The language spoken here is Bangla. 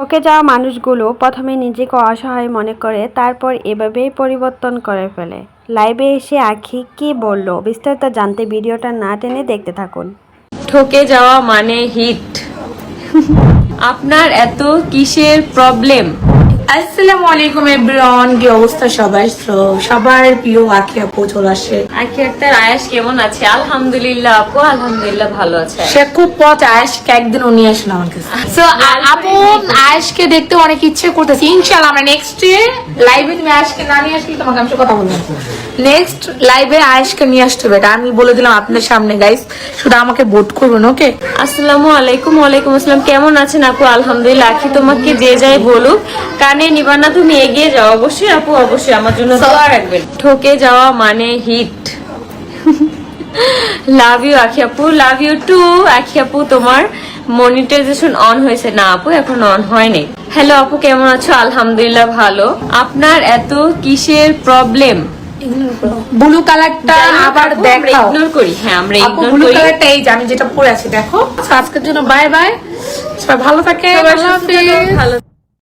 ঠকে যাওয়া মানুষগুলো প্রথমে নিজেকে অসহায় মনে করে, তারপর এভাবেই পরিবর্তন করে ফেলে। লাইভে এসে আখি কি বলল বিস্তারিত জানতে ভিডিওটা না টেনে দেখতে থাকুন। ঠকে যাওয়া মানে হিট। আপনার এত কিসের প্রবলেম আসসালামু আলাইকুম এভরিওয়ান। কি অবস্থা সবাই? তো সবার প্রিয় আখি আপু চলে আসে আখি আক্তার আয়াস কেমন আছে? আলহামদুলিল্লাহ আপু আলহামদুলিল্লাহ ভালো আছে। সে খুব পথ একদিন আসেন আমার কাছে। তো আপু আয়েশকে দেখতে অনেক ইচ্ছে করতেছি। ইনশাআল্লাহ আমরা নেক্সট লাইভে তুমি না নিয়ে আসলে তোমাকে আমি কথা বলব। নেক্সট লাইভে আয়েশকে নিয়ে আসতে হবে। এটা আমি বলে দিলাম আপনার সামনে গাইস শুধু আমাকে ভোট করবেন ওকে আসসালামু আলাইকুম ওয়ালাইকুম আসসালাম। কেমন আছেন আপু? আলহামদুলিল্লাহ আখি তোমাকে যে যাই বলুক। কানে নিবা না তুমি এগিয়ে যাও। অবশ্যই আপু অবশ্যই আমার জন্য দোয়া রাখবেন। ঠকে যাওয়া মানে হিট লাভ ইউ আখি আপু। লাভ ইউ টু আখি আপু। তোমার মনিটাইজেশন অন হয়েছে। না আপু এখন অন হয়নি হ্যালো আপু কেমন আছো? আলহামদুলিল্লাহ ভালো। আপনার এত কিসের প্রবলেম ব্লু কালারটা আবার দেখাও। ইগনোর করি। হ্যাঁ আমরা আপু ইগনোর ব্লু কালারটা এই আমি যেটা পরে আছি দেখো। আজকের জন্য বাই বাই সবাই ভালো থাকে। ভালো